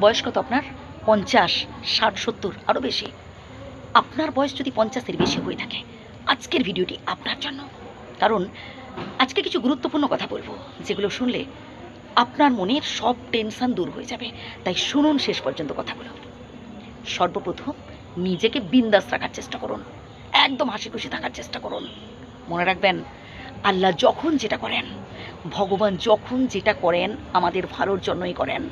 বয়স কত আপনার? পঞ্চাশ, ষাট, সত্তর আরও বেশি। আপনার বয়স যদি পঞ্চাশের বেশি হয়ে থাকে, আজকের ভিডিওটি আপনার জন্য। কারণ আজকে কিছু গুরুত্বপূর্ণ কথা বলব, যেগুলো শুনলে আপনার মনের সব টেনশন দূর হয়ে যাবে। তাই শুনুন শেষ পর্যন্ত কথাগুলো। সর্বপ্রথম নিজেকে বিন্দাস রাখার চেষ্টা করুন। একদম হাসি খুশি থাকার চেষ্টা করুন। মনে রাখবেন, আল্লাহ যখন যেটা করেন, ভগবান যখন যেটা করেন, আমাদের ভালোর জন্যই করেন।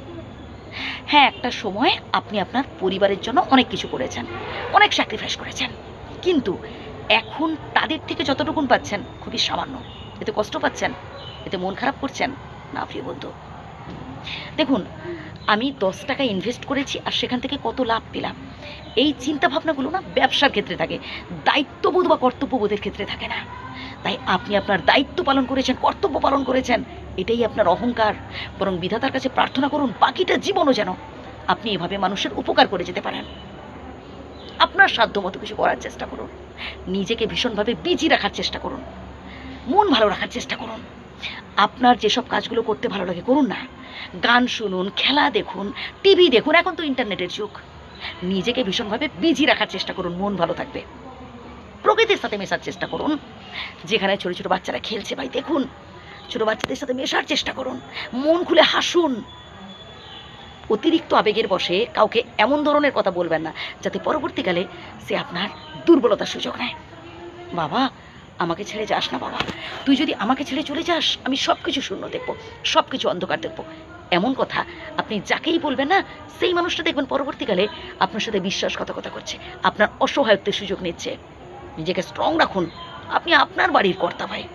হ্যাঁ একটা সময় আপনি আপনার পরিবারের জন্য অনেক কিছু করেছেন, অনেক স্যাক্রিফাইস করেছেন। কিন্তু এখন তাদের থেকে যতটুকুন পাচ্ছেন খুবই সামান্য। এতে কষ্ট পাচ্ছেন, এতে মন খারাপ করছেন? না, প্রিয় বন্ধু। দেখুন, আমি দশ টাকা ইনভেস্ট করেছি আর সেখান থেকে কত লাভ পেলাম। এই চিন্তা ভাবনাগুলো না ব্যবসার ক্ষেত্রে থাকে, দায়িত্ববোধ বা কর্তব্যবোধের ক্ষেত্রে থাকে না। তাই আপনি আপনার দায়িত্ব পালন করেছেন, কর্তব্য পালন করেছেন, এটাই আপনার অহংকার। বরং বিধাতার কাছে প্রার্থনা করুন, বাকিটা জীবনও যেন আপনি এভাবে মানুষের উপকার করে যেতে পারেন। আপনার সাধ্য মতো কিছু করার চেষ্টা করুন। নিজেকে ভীষণভাবে বিজি রাখার চেষ্টা করুন। মন ভালো রাখার চেষ্টা করুন। আপনার যেসব কাজগুলো করতে ভালো লাগে, করুন না। গান শুনুন, খেলা দেখুন, টিভি দেখুন, এখন তো ইন্টারনেটের যুগ। নিজেকে ভীষণভাবে বিজি রাখার চেষ্টা করুন, মন ভালো থাকবে। প্রকৃতির সাথে মেশার চেষ্টা করুন। যেখানে ছোটো ছোটো বাচ্চারা খেলছে ভাই, দেখুন। ছোটো বাচ্চাদের সাথে মেশার চেষ্টা করুন, মন খুলে হাসুন। অতিরিক্ত আবেগের বসে কাউকে এমন ধরনের কথা বলবেন না, যাতে পরবর্তীকালে সে আপনার দুর্বলতার সুযোগ নেয়। বাবা আমাকে ছেড়ে যাস না বাবা। তুই যদি আমাকে ছেড়ে চলে যাস, আমি সব কিছু শূন্য দেখব সব কিছু অন্ধকার দেখব। এমন কথা আপনি যাকেই বলবেন না, সেই মানুষটা দেখবেন পরবর্তীকালে আপনার সাথে বিশ্বাসঘাতকতা করছে, আপনার অসহায়ত্বের সুযোগ নিচ্ছে। নিজেকে স্ট্রং রাখুন। আপনি আপনার বাড়ির কর্তা ভাই।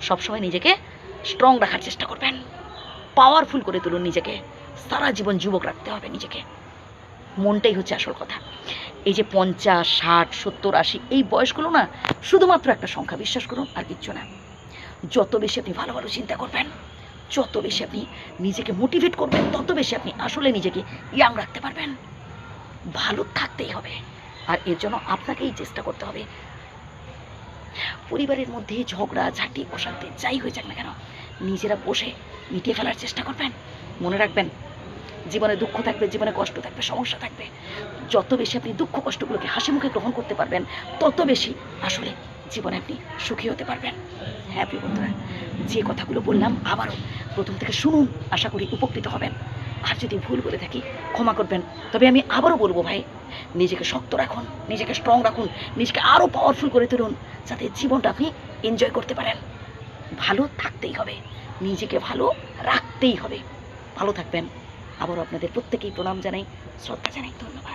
সবসময় নিজেকে স্ট্রং রাখার চেষ্টা করবেন। পাওয়ারফুল করে তুলুন নিজেকে। সারা জীবন যুবক রাখতে হবে নিজেকে। মনটাই হচ্ছে আসল কথা। এই যে পঞ্চাশ, ষাট, সত্তর, আশি, এই বয়সগুলো না শুধুমাত্র একটা সংখ্যা, বিশ্বাস করুন, আর কিচ্ছু না। যত বেশি আপনি ভালো ভালো চিন্তা করবেন, যত বেশি আপনি নিজেকে মোটিভেট করবেন, তত বেশি আপনি আসলে নিজেকে ইয়াং রাখতে পারবেন। ভালো থাকতেই হবে। আর এর জন্য আপনাকেই চেষ্টা করতে হবে। পরিবারের মধ্যে ঝগড়া, ঝাঁটি, অশান্তি, যাই হয়ে যাক না কেন, নিজেরা বসে মিটিয়ে ফেলার চেষ্টা করবেন। মনে রাখবেন জীবনে দুঃখ থাকবে, জীবনে কষ্ট থাকবে, সমস্যা থাকবে। যত বেশি আপনি দুঃখ কষ্টগুলোকে হাসি মুখে গ্রহণ করতে পারবেন, তত বেশি আসলে জীবনে আপনি সুখী হতে পারবেন। হ্যাঁ প্রিয় বন্ধুরা, যে কথাগুলো বললাম আবারও প্রথম থেকে শুনুন, আশা করি উপকৃত হবেন। আর যদি ভুল বলে থাকি, ক্ষমা করবেন। তবে আমি আবারও বলব ভাই, নিজেকে শক্ত রাখুন, নিজেকে স্ট্রং রাখুন, নিজেকে আরও পাওয়ারফুল করে তুলুন, যাতে জীবনটা আপনি এনজয় করতে পারেন। ভালো থাকতেই হবে, নিজেকে ভালো রাখতেই হবে। ভালো থাকবেন। আবারও আপনাদের প্রত্যেকেই প্রণাম জানাই শ্রদ্ধা জানাই ধন্যবাদ।